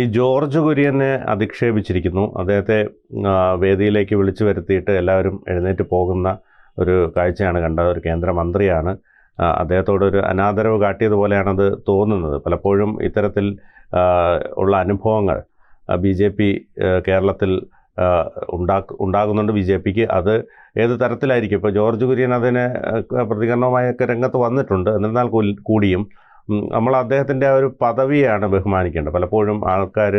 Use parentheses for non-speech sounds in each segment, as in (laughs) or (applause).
ഈ ജോർജ് കുര്യനെ അധിക്ഷേപിച്ചിരിക്കുന്നു. അദ്ദേഹത്തെ വേദിയിലേക്ക് വിളിച്ചു വരുത്തിയിട്ട് എല്ലാവരും എഴുന്നേറ്റ് പോകുന്ന ഒരു കാഴ്ചയാണ് കണ്ടത്. ഒരു കേന്ദ്രമന്ത്രിയാണ്. അദ്ദേഹത്തോടൊരു അനാദരവ് കാട്ടിയതുപോലെയാണത് തോന്നുന്നത്. പലപ്പോഴും ഇത്തരത്തിൽ ഉള്ള അനുഭവങ്ങൾ ബി ജെ പി കേരളത്തിൽ ഉണ്ടാക്ക ഉണ്ടാകുന്നുണ്ട് ബി ജെ പിക്ക്. അത് ഏത് തരത്തിലായിരിക്കും? ഇപ്പോൾ ജോർജ് കുര്യൻ അതിന് പ്രതികരണവുമായൊക്കെ രംഗത്ത് വന്നിട്ടുണ്ട്. എന്നിരുന്നാൽ കൂടിയും നമ്മൾ അദ്ദേഹത്തിന്റെ ആ ഒരു പദവിയാണ് ബഹുമാനിക്കേണ്ടത്. പലപ്പോഴും ആൾക്കാർ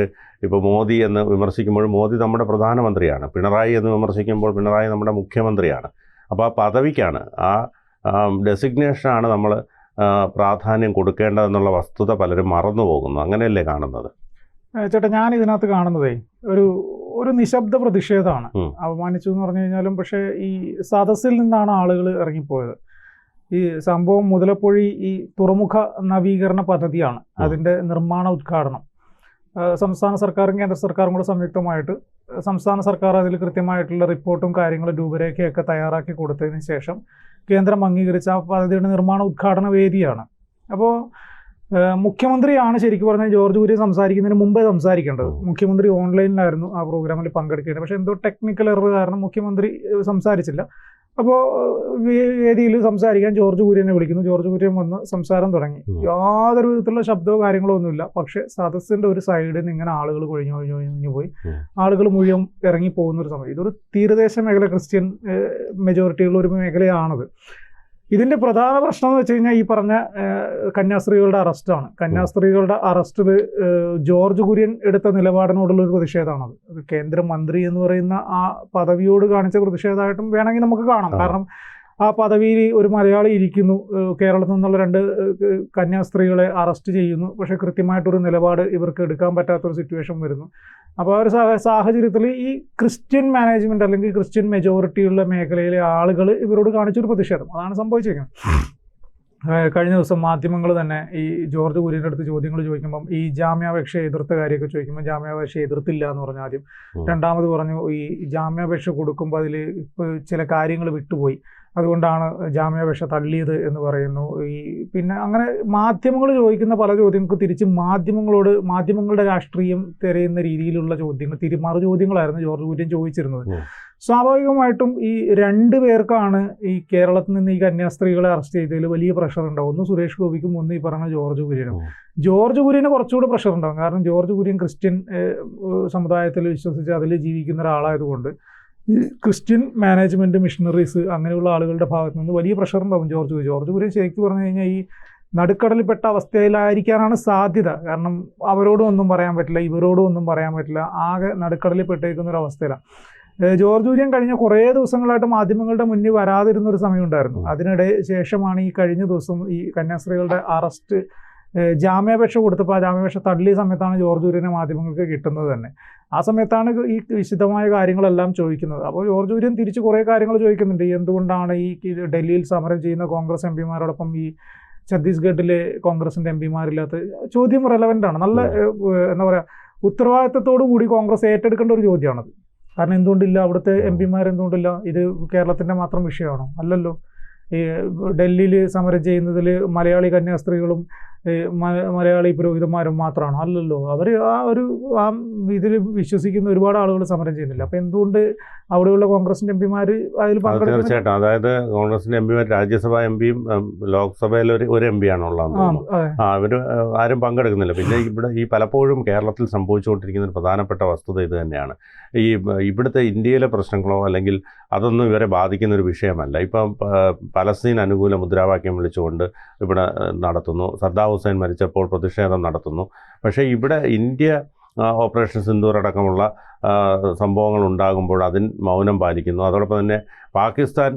ഇപ്പോൾ മോദി എന്ന് വിമർശിക്കുമ്പോൾ മോദി നമ്മുടെ പ്രധാനമന്ത്രിയാണ്. പിണറായി എന്ന് വിമർശിക്കുമ്പോൾ പിണറായി നമ്മുടെ മുഖ്യമന്ത്രിയാണ്. അപ്പോൾ ആ പദവിക്കാണ് ആ ഡെസിഗ്നേഷനാണ് നമ്മൾ പ്രാധാന്യം കൊടുക്കേണ്ടതെന്നുള്ള വസ്തുത പലരും മറന്നു പോകുന്നു അങ്ങനെയല്ലേ കാണുന്നത്? ചേട്ടാ ഞാൻ ഇതിനകത്ത് കാണുന്നതേ ഒരു ഒരു നിശബ്ദ പ്രതിഷേധമാണ്. അപമാനിച്ചു എന്ന് പറഞ്ഞു കഴിഞ്ഞാലും പക്ഷേ ഈ സദസ്സിൽ നിന്നാണ് ആളുകൾ ഇറങ്ങിപ്പോയത്. ഈ സംഭവം മുതലപ്പൊഴി ഈ തുറമുഖ നവീകരണ പദ്ധതിയാണ്. അതിന്റെ നിർമ്മാണ ഉദ്ഘാടനം. സംസ്ഥാന സർക്കാരും കേന്ദ്ര സർക്കാരും കൂടെ സംയുക്തമായിട്ട് സംസ്ഥാന സർക്കാർ അതിൽ കൃത്യമായിട്ടുള്ള റിപ്പോർട്ടും കാര്യങ്ങളും രൂപരേഖയൊക്കെ തയ്യാറാക്കി കൊടുത്തതിന് ശേഷം കേന്ദ്രം അംഗീകരിച്ച ആ പദ്ധതിയുടെ നിർമ്മാണ ഉദ്ഘാടന വേദിയാണ്. അപ്പോൾ മുഖ്യമന്ത്രിയാണ് ശരിക്കും പറഞ്ഞാൽ ജോർജ് കുര്യൻ സംസാരിക്കുന്നതിന് മുമ്പേ സംസാരിക്കേണ്ടത്. മുഖ്യമന്ത്രി ഓൺലൈനിലായിരുന്നു ആ പ്രോഗ്രാമിൽ പങ്കെടുക്കേണ്ടത്. പക്ഷേ എന്തോ ടെക്നിക്കൽ എറർ കാരണം മുഖ്യമന്ത്രി സംസാരിച്ചില്ല. അപ്പോൾ വേദിയിൽ സംസാരിക്കാൻ ജോർജ് കുര്യനെ വിളിക്കുന്നു. ജോർജ് കുര്യൻ വന്ന് സംസാരം തുടങ്ങി. യാതൊരു വിധത്തിലുള്ള ശബ്ദമോ കാര്യങ്ങളോ ഒന്നുമില്ല. പക്ഷെ സദസ്സിന്റെ ഒരു സൈഡിൽ നിന്ന് ഇങ്ങനെ ആളുകൾ കൊഴിഞ്ഞു കൊഴിഞ്ഞു കൊഴിഞ്ഞു പോയി. ആളുകൾ മുഴുവൻ ഇറങ്ങി പോകുന്ന ഒരു സമയം. ഇതൊരു തീരദേശ മേഖല ക്രിസ്ത്യൻ മെജോറിറ്റിയുള്ള ഒരു മേഖലയാണത്. ഇതിന്റെ പ്രധാന പ്രശ്നം എന്ന് വെച്ച് കഴിഞ്ഞാൽ ഈ പറഞ്ഞ കന്യാസ്ത്രീകളുടെ അറസ്റ്റാണ്. കന്യാസ്ത്രീകളുടെ അറസ്റ്റിൽ ജോർജ് കുര്യൻ എടുത്ത നിലപാടിനോടുള്ള ഒരു പ്രതിഷേധമാണത് കേന്ദ്രമന്ത്രി എന്ന് പറയുന്ന ആ പദവിയോട് കാണിച്ച പ്രതിഷേധമായിട്ടും വേണമെങ്കിൽ നമുക്ക് കാണാം. കാരണം ആ പദവിയിൽ ഒരു മലയാളി ഇരിക്കുന്നു. കേരളത്തിൽ നിന്നുള്ള രണ്ട് കന്യാസ്ത്രീകളെ അറസ്റ്റ് ചെയ്യുന്നു. പക്ഷെ കൃത്യമായിട്ടൊരു നിലപാട് ഇവർക്ക് എടുക്കാൻ പറ്റാത്തൊരു സിറ്റുവേഷൻ വരുന്നു. അപ്പോൾ ആ ഒരു സാഹ- സാഹചര്യത്തിൽ ഈ ക്രിസ്ത്യൻ മാനേജ്മെന്റ് അല്ലെങ്കിൽ ക്രിസ്ത്യൻ മെജോറിറ്റിയുള്ള മേഖലയിലെ ആളുകൾ ഇവരോട് കാണിച്ചൊരു പ്രതിഷേധം. അതാണ് സംഭവിച്ചിരിക്കുന്നത് കഴിഞ്ഞ ദിവസം മാധ്യമങ്ങൾ തന്നെ ഈ ജോർജ് കുര്യന്റെ അടുത്ത് ചോദ്യങ്ങൾ ചോദിക്കുമ്പം ഈ ജാമ്യാപേക്ഷ എതിർത്ത കാര്യമൊക്കെ ചോദിക്കുമ്പോൾ ജാമ്യാപേക്ഷ എതിർത്തില്ല എന്ന് പറഞ്ഞു ആദ്യം. രണ്ടാമത് പറഞ്ഞു ഈ ജാമ്യാപേക്ഷ കൊടുക്കുമ്പോൾ അതിൽ ചില കാര്യങ്ങൾ വിട്ടുപോയി. അതുകൊണ്ടാണ് ജാമ്യാപേക്ഷ തള്ളിയത് എന്ന് പറയുന്നു. ഈ പിന്നെ അങ്ങനെ മാധ്യമങ്ങൾ ചോദിക്കുന്ന പല ചോദ്യങ്ങൾക്ക് തിരിച്ച് മാധ്യമങ്ങളോട് മാധ്യമങ്ങളുടെ രാഷ്ട്രീയം തിരയുന്ന രീതിയിലുള്ള ചോദ്യങ്ങൾ തിരിമാറു ചോദ്യങ്ങളായിരുന്നു ജോർജ് കുര്യൻ ചോദിച്ചിരുന്നത്. സ്വാഭാവികമായിട്ടും ഈ രണ്ട് പേർക്കാണ് ഈ കേരളത്തിൽ നിന്ന് ഈ കന്യാസ്ത്രീകളെ അറസ്റ്റ് ചെയ്തതിൽ വലിയ പ്രഷർ ഉണ്ടാവും. ഒന്ന് സുരേഷ് ഗോപിക്കും ഒന്ന് ഈ പറഞ്ഞ ജോർജ് കുര്യനും. ജോർജ് കുര്യന് കുറച്ചുകൂടി പ്രഷർ ഉണ്ടാവും. കാരണം ജോർജ് കുര്യൻ ക്രിസ്ത്യൻ സമുദായത്തിൽ വിശ്വസിച്ച് അതിൽ ജീവിക്കുന്ന ഒരാളായതുകൊണ്ട് ഈ ക്രിസ്ത്യൻ മാനേജ്മെന്റ് മിഷണറീസ് അങ്ങനെയുള്ള ആളുകളുടെ ഭാഗത്ത് നിന്ന് വലിയ പ്രഷർ ഉണ്ടാവും. ജോർജ് ജോർജ് കുര്യൻ ശരിക്കും പറഞ്ഞു കഴിഞ്ഞാൽ ഈ നടുക്കടലിൽപ്പെട്ട അവസ്ഥയിലായിരിക്കാനാണ് സാധ്യത. കാരണം അവരോടും ഒന്നും പറയാൻ പറ്റില്ല ഇവരോടും ഒന്നും പറയാൻ പറ്റില്ല. ആകെ നടുക്കടലിൽ പെട്ടേക്കുന്ന ഒരു അവസ്ഥയിലാണ് ജോർജ് കുര്യൻ കഴിഞ്ഞ കുറേ ദിവസങ്ങളായിട്ട് മാധ്യമങ്ങളുടെ മുന്നിൽ വരാതിരുന്ന ഒരു സമയമുണ്ടായിരുന്നു. അതിനിടെ ശേഷമാണ് ഈ കഴിഞ്ഞ ദിവസം ഈ കന്യാസ്ത്രീകളുടെ അറസ്റ്റ് ജാമ്യാപേക്ഷ കൊടുത്തപ്പോൾ ആ ജാമ്യാപേക്ഷ തള്ളിയ സമയത്താണ് ജോർജ് കുര്യനെ മാധ്യമങ്ങൾക്ക് കിട്ടുന്നത് തന്നെ. ആ സമയത്താണ് ഈ വിശദമായ കാര്യങ്ങളെല്ലാം ചോദിക്കുന്നത്. അപ്പോൾ ജോർജ് കുര്യൻ തിരിച്ച് കുറേ കാര്യങ്ങൾ ചോദിക്കുന്നുണ്ട്. എന്തുകൊണ്ടാണ് ഈ ഡൽഹിയിൽ സമരം ചെയ്യുന്ന കോൺഗ്രസ് എം പിമാരോടൊപ്പം ഈ ഛത്തീസ്ഗഡിലെ കോൺഗ്രസിന്റെ എം പിമാരില്ലാത്ത ചോദ്യം റെലവന്റ് ആണ്. നല്ല എന്താ പറയുക ഉത്തരവാദിത്തത്തോടു കൂടി കോൺഗ്രസ് ഏറ്റെടുക്കേണ്ട ഒരു ചോദ്യമാണത്. കാരണം എന്തുകൊണ്ടില്ല? അവിടുത്തെ എം പിമാർ എന്തുകൊണ്ടില്ല ഇത് കേരളത്തിന്റെ മാത്രം വിഷയമാണോ? അല്ലല്ലോ. ഈ ഡൽഹിയിൽ സമരം ചെയ്യുന്നതിൽ മലയാളി കന്യാസ്ത്രീകളും മലയാളി പുരോഹിതന്മാരും മാത്രമാണോ അല്ലല്ലോ. അവർ ആ ഒരു ആ ഇതിൽ വിശ്വസിക്കുന്ന ഒരുപാട് ആളുകൾ സമരം ചെയ്യുന്നില്ല. അപ്പം എന്തുകൊണ്ട് അവിടെയുള്ള കോൺഗ്രസിന്റെ എം പിമാർ അതിൽ പങ്കെടുക്കും തീർച്ചയായിട്ടും. അതായത് കോൺഗ്രസിന്റെ എം പിമാർ രാജ്യസഭാ എം പിയും ലോക്സഭയിൽ ഒരു ഒരു എം പി ആ അവർ ആരും പങ്കെടുക്കുന്നില്ല. പിന്നെ ഇവിടെ ഈ പലപ്പോഴും കേരളത്തിൽ സംഭവിച്ചുകൊണ്ടിരിക്കുന്ന ഒരു പ്രധാനപ്പെട്ട വസ്തുത ഇത് തന്നെയാണ്. ഈ ഇവിടുത്തെ ഇന്ത്യയിലെ പ്രശ്നങ്ങളോ അല്ലെങ്കിൽ അതൊന്നും ഇവരെ ബാധിക്കുന്ന ഒരു വിഷയമല്ല. ഇപ്പം പലസ്തീൻ അനുകൂല മുദ്രാവാക്യം വിളിച്ചുകൊണ്ട് ഇവിടെ നടത്തുന്നു. സദ്ദാം ഹുസൈൻ മരിച്ചപ്പോൾ പ്രതിഷേധം നടത്തുന്നു. പക്ഷേ ഇവിടെ ഇന്ത്യ ഓപ്പറേഷൻ സിന്ദൂർ അടക്കമുള്ള സംഭവങ്ങൾ ഉണ്ടാകുമ്പോൾ അതിന് മൗനം പാലിക്കുന്നു. അതോടൊപ്പം തന്നെ പാകിസ്ഥാൻ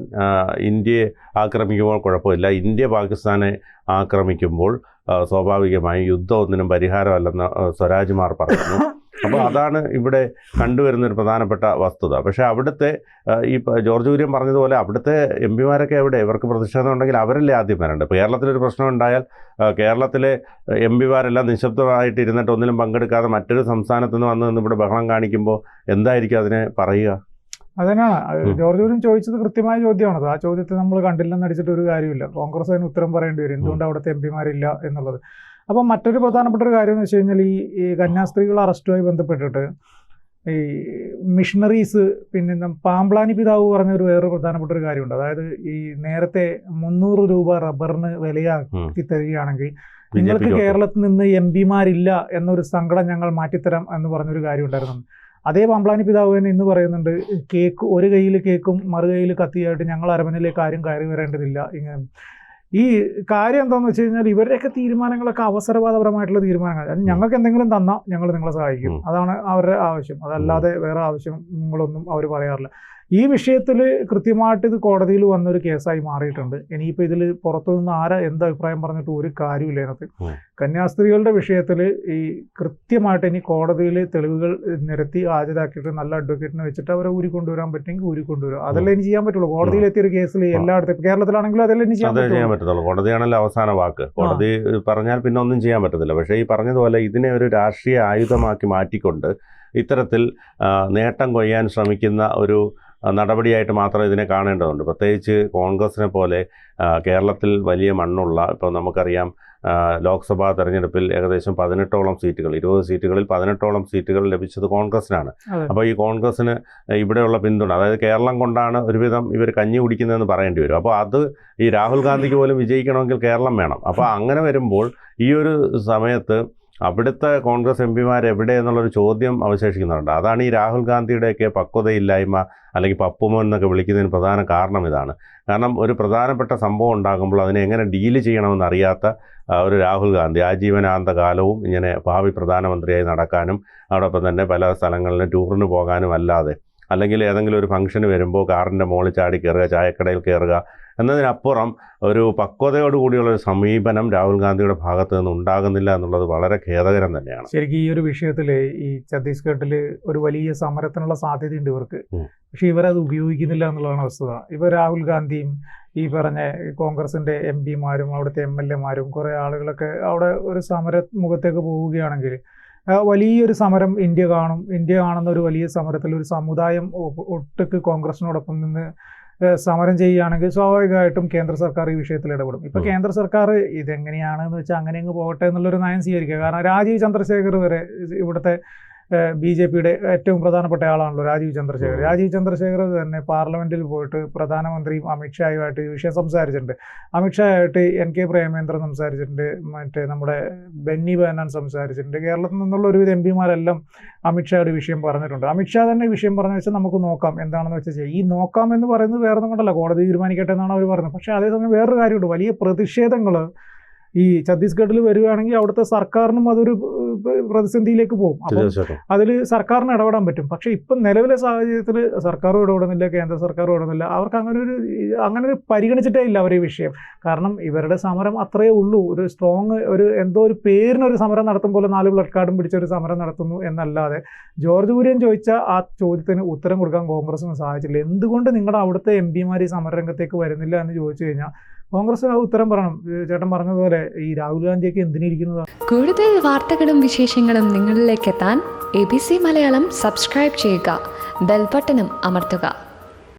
ഇന്ത്യയെ ആക്രമിക്കുമ്പോൾ കുഴപ്പമില്ല. ഇന്ത്യ പാകിസ്ഥാനെ ആക്രമിക്കുമ്പോൾ സ്വാഭാവികമായും യുദ്ധം ഒന്നിനും പരിഹാരമല്ലെന്ന് സ്വരാജ്മാർ പറയുന്നു. (laughs) അപ്പോൾ അതാണ് ഇവിടെ കണ്ടുവരുന്ന ഒരു പ്രധാനപ്പെട്ട വസ്തുത. പക്ഷേ അവിടുത്തെ ഈ ജോർജ് കുര്യൻ പറഞ്ഞതുപോലെ അവിടുത്തെ എം പിമാരൊക്കെ എവിടെ? ഇവർക്ക് പ്രതിഷേധം ഉണ്ടെങ്കിൽ അവരല്ലേ ആദ്യം വരേണ്ടത്. ഇപ്പോൾ കേരളത്തിലൊരു പ്രശ്നം ഉണ്ടായാൽ കേരളത്തിലെ എം പിമാരെല്ലാം നിശബ്ദമായിട്ട് ഇരുന്നിട്ട് ഒന്നിലും പങ്കെടുക്കാതെ മറ്റൊരു സംസ്ഥാനത്ത് നിന്ന് വന്ന് നിന്ന് ഇവിടെ ബഹളം കാണിക്കുമ്പോൾ എന്തായിരിക്കും അതിനെ പറയുക? അതന്നെയാണ്. ജോർജ് കുര്യൻ ചോദിച്ചത് കൃത്യമായ ചോദ്യമാണത്. ആ ചോദ്യത്തെ നമ്മൾ കണ്ടില്ലെന്ന് അടിച്ചിട്ട് ഒരു കാര്യമില്ല. കോൺഗ്രസ് അതിന് ഉത്തരം പറയേണ്ടി വരും. എന്തുകൊണ്ട് അവിടുത്തെ എം പിമാരില്ല എന്നുള്ളത്. അപ്പോൾ മറ്റൊരു പ്രധാനപ്പെട്ട ഒരു കാര്യം എന്ന് വെച്ച് കഴിഞ്ഞാൽ ഈ ഈ കന്യാസ്ത്രീകൾ അറസ്റ്റുമായി ബന്ധപ്പെട്ടിട്ട് ഈ മിഷണറീസ് പിന്നെ പാമ്പ്ലാനി പിതാവ് പറഞ്ഞ ഒരു വേറെ പ്രധാനപ്പെട്ട ഒരു കാര്യമുണ്ട്. അതായത് ഈ നേരത്തെ മുന്നൂറ് രൂപ റബ്ബറിന് വിലയാക്കി തരികയാണെങ്കിൽ നിങ്ങൾക്ക് കേരളത്തിൽ നിന്ന് എം പിമാരില്ല എന്നൊരു സങ്കടം ഞങ്ങൾ മാറ്റിത്തരാം എന്ന് പറഞ്ഞൊരു കാര്യം ഉണ്ടായിരുന്നു അതേ പാമ്പ്ലാനി പിതാവ് തന്നെ ഇന്ന് പറയുന്നുണ്ട് കേക്ക് ഒരു കയ്യിൽ കേക്കും മറു കയ്യിൽ കത്തിയായിട്ട് ഞങ്ങൾ അരമനയിലേക്ക് ആരും കയറി വരേണ്ടതില്ല. ഇങ്ങനെ ഈ കാര്യം എന്താണെന്ന് വെച്ച് കഴിഞ്ഞാൽ ഇവരുടെയൊക്കെ തീരുമാനങ്ങളൊക്കെ അവസരവാദപരമായിട്ടുള്ള തീരുമാനങ്ങൾ. ഞങ്ങൾക്ക് എന്തെങ്കിലും തന്നാൽ ഞങ്ങൾ നിങ്ങളെ സഹായിക്കും. അതാണ് അവരുടെ ആവശ്യം. അതല്ലാതെ വേറെ ആവശ്യങ്ങളൊന്നും അവർ പറയാറില്ല. ഈ വിഷയത്തിൽ കൃത്യമായിട്ട് ഇത് കോടതിയിൽ വന്നൊരു കേസായി മാറിയിട്ടുണ്ട്. ഇനിയിപ്പോൾ ഇതിൽ പുറത്തുനിന്ന് ആരാ എന്ത് അഭിപ്രായം പറഞ്ഞിട്ട് ഒരു കാര്യമില്ല അതിനകത്ത് കന്യാസ്ത്രീകളുടെ വിഷയത്തിൽ ഈ കൃത്യമായിട്ട് ഇനി കോടതിയിൽ തെളിവുകൾ നിരത്തി ഹാജരാക്കിയിട്ട് നല്ല അഡ്വക്കേറ്റിനെ വെച്ചിട്ട് അവരെ ഊരി ഊരിക്കൊണ്ടുവരാൻ പറ്റുമെങ്കിൽ ഊരിക്കൊണ്ടുവരാം അതല്ലേ ഇനി ചെയ്യാൻ പറ്റുള്ളൂ? കോടതിയിൽ എത്തിയ ഒരു കേസിൽ എല്ലായിടത്തും കേരളത്തിലാണെങ്കിലും അതല്ലേ ഇനി ചെയ്യാൻ പറ്റുള്ളൂ. പറ്റത്തുള്ളൂ. കോടതിയാണല്ലോ അവസാന വാക്ക്. കോടതി പറഞ്ഞാൽ പിന്നെ ഒന്നും ചെയ്യാൻ പറ്റത്തില്ല. പക്ഷേ ഈ പറഞ്ഞതുപോലെ ഇതിനെ ഒരു രാഷ്ട്രീയ ആയുധമാക്കി മാറ്റിക്കൊണ്ട് ഇത്തരത്തിൽ നേട്ടം കൊയ്യാൻ ശ്രമിക്കുന്ന ഒരു നടപടിയായിട്ട് മാത്രം ഇതിനെ കാണേണ്ടതുണ്ട്. പ്രത്യേകിച്ച് കോൺഗ്രസിനെ പോലെ കേരളത്തിൽ വലിയ മണ്ണുള്ള ഇപ്പോൾ നമുക്കറിയാം ലോക്സഭാ തെരഞ്ഞെടുപ്പിൽ ഏകദേശം പതിനെട്ടോളം സീറ്റുകൾ ഇരുപത് സീറ്റുകളിൽ പതിനെട്ടോളം സീറ്റുകൾ ലഭിച്ചത് കോൺഗ്രസിനാണ്. അപ്പോൾ ഈ കോൺഗ്രസിന് ഇവിടെയുള്ള പിന്തുണ അതായത് കേരളം കൊണ്ടാണ് ഒരുവിധം ഇവർ കഞ്ഞി കുടിക്കുന്നതെന്ന് പറയേണ്ടി വരും. അപ്പോൾ അത് ഈ രാഹുൽ ഗാന്ധിക്ക് പോലും വിജയിക്കണമെങ്കിൽ കേരളം വേണം. അപ്പോൾ അങ്ങനെ വരുമ്പോൾ ഈ ഒരു സമയത്ത് അവിടുത്തെ കോൺഗ്രസ് എം പിമാർ എവിടെ എന്നുള്ളൊരു ചോദ്യം അവശേഷിക്കുന്നുണ്ട്. അതാണ് ഈ രാഹുൽ ഗാന്ധിയുടെയൊക്കെ പക്വതയില്ലായ്മ അല്ലെങ്കിൽ പപ്പുമോൻ എന്നൊക്കെ വിളിക്കുന്നതിന് പ്രധാന കാരണം ഇതാണ്. കാരണം ഒരു പ്രധാനപ്പെട്ട സംഭവം ഉണ്ടാകുമ്പോൾ അതിനെ എങ്ങനെ ഡീൽ ചെയ്യണമെന്ന് അറിയാത്ത ഒരു രാഹുൽ ഗാന്ധി ആജീവനാന്ത കാലവും ഇങ്ങനെ ഭാവി പ്രധാനമന്ത്രിയായി നടക്കാനും അതോടൊപ്പം തന്നെ പല സ്ഥലങ്ങളിലും ടൂറിന് പോകാനും അല്ലാതെ അല്ലെങ്കിൽ ഏതെങ്കിലും ഒരു ഫംഗ്ഷന് വരുമ്പോൾ കാറിന്റെ മുകളിൽ ചാടി കയറുക ചായക്കടയിൽ കയറുക എന്നതിനപ്പുറം ഒരു പക്വതയോടുകൂടിയുള്ള ഒരു സമീപനം രാഹുൽ ഗാന്ധിയുടെ ഭാഗത്ത് നിന്ന് ഉണ്ടാകുന്നില്ല എന്നുള്ളത് വളരെ ഖേദകരം തന്നെയാണ്. ശരിക്കും ഈ ഒരു വിഷയത്തിൽ ഈ ഛത്തീസ്ഗഡിൽ ഒരു വലിയ സമരത്തിനുള്ള സാധ്യതയുണ്ട് ഇവർക്ക്. പക്ഷെ ഇവരത് ഉപയോഗിക്കുന്നില്ല എന്നുള്ളതാണ് വസ്തുത ഇവർ രാഹുൽ ഗാന്ധിയും ഈ പറഞ്ഞ കോൺഗ്രസിന്റെ എം പിമാരും അവിടുത്തെ എം എൽ എമാരും കുറേ ആളുകളൊക്കെ അവിടെ ഒരു സമര മുഖത്തേക്ക് പോവുകയാണെങ്കിൽ വലിയൊരു സമരം ഇന്ത്യ കാണും. ഇന്ത്യ കാണുന്ന ഒരു വലിയ സമരത്തിൽ ഒരു സമുദായം ഒട്ടുക്ക് കോൺഗ്രസിനോടൊപ്പം നിന്ന് സമരം ചെയ്യുകയാണെങ്കിൽ സ്വാഭാവികമായിട്ടും കേന്ദ്ര സർക്കാർ ഈ വിഷയത്തിൽ ഇടപെടും. ഇപ്പൊ കേന്ദ്ര സർക്കാർ ഇതെങ്ങനെയാണെന്ന് വെച്ചാൽ അങ്ങനെ അങ്ങ് പോകട്ടെ എന്നുള്ളൊരു നയം സ്വീകരിക്കുക. കാരണം രാജീവ് ചന്ദ്രശേഖർ വരെ ഇവിടുത്തെ ബി ജെ പിയുടെ ഏറ്റവും പ്രധാനപ്പെട്ട ആളാണല്ലോ രാജീവ് ചന്ദ്രശേഖർ. രാജീവ് ചന്ദ്രശേഖർ തന്നെ പാർലമെന്റിൽ പോയിട്ട് പ്രധാനമന്ത്രിയും അമിത്ഷായുമായിട്ട് ഈ വിഷയം സംസാരിച്ചിട്ടുണ്ട്. അമിത്ഷായായിട്ട് എൻ കെ പ്രേമേന്ദ്രൻ സംസാരിച്ചിട്ടുണ്ട് മറ്റേ നമ്മുടെ ബെന്നി ബെഹനാൻ സംസാരിച്ചിട്ടുണ്ട്. കേരളത്തിൽ നിന്നുള്ള ഒരുവിധ എം പിമാരെല്ലാം അമിത്ഷായുടെ വിഷയം പറഞ്ഞിട്ടുണ്ട്. അമിത്ഷാ തന്നെ വിഷയം പറഞ്ഞ വെച്ചാൽ നമുക്ക് നോക്കാം എന്താണെന്ന് വെച്ചാൽ ഈ നോക്കാം എന്ന് പറയുന്നത് വേറെ ഒന്നും കൊണ്ടല്ല. കോടതി തീരുമാനിക്കട്ടെ എന്നാണ് അവർ പറയുന്നത് പക്ഷേ അതേസമയം വേറൊരു കാര്യമുണ്ട്. വലിയ പ്രതിഷേധങ്ങൾ ഈ ഛത്തീസ്ഗഡിൽ വരികയാണെങ്കിൽ അവിടുത്തെ സർക്കാരിനും അതൊരു പ്രതിസന്ധിയിലേക്ക് പോകും. അപ്പം അതിൽ സർക്കാരിന് ഇടപെടാൻ പറ്റും. പക്ഷേ ഇപ്പം നിലവിലെ സാഹചര്യത്തിൽ സർക്കാരും ഇടപെടുന്നില്ല കേന്ദ്ര സർക്കാരും ഇടപെടുന്നില്ല. അവർക്ക് അങ്ങനെ ഒരു അങ്ങനെ ഒരു പരിഗണിച്ചിട്ടേ ഇല്ല അവർ ഈ വിഷയം. കാരണം ഇവരുടെ സമരം അത്രയേ ഉള്ളൂ. ഒരു സ്ട്രോങ് ഒരു എന്തോ ഒരു പേരിനൊരു സമരം നടത്തും പോലെ നാല് ബ്ലഡ് കാർഡും പിടിച്ചൊരു സമരം നടത്തുന്നു എന്നല്ലാതെ ജോർജ് കുര്യൻ ചോദിച്ച ആ ചോദ്യത്തിന് ഉത്തരം കൊടുക്കാൻ കോൺഗ്രസിന് സാധിച്ചില്ല. എന്തുകൊണ്ട് നിങ്ങളുടെ അവിടുത്തെ എം പിമാർ ഈ സമരരംഗത്തേക്ക് വരുന്നില്ല എന്ന് ചോദിച്ചു കഴിഞ്ഞാൽ കോൺഗ്രസിന് ഉത്തരം പറയണം. ചേട്ടൻ പറഞ്ഞതുപോലെ ഈ രാഹുൽ ഗാന്ധിയൊക്കെ എന്തിനിരിക്കുന്നതാണ് കൂടുതൽ വാർത്തകളും വിശേഷങ്ങളും നിങ്ങളിലേക്ക് എത്താൻ A B C Malayalam subscribe ചെയ്യുക. ബെൽബട്ടനും അമർത്തുക.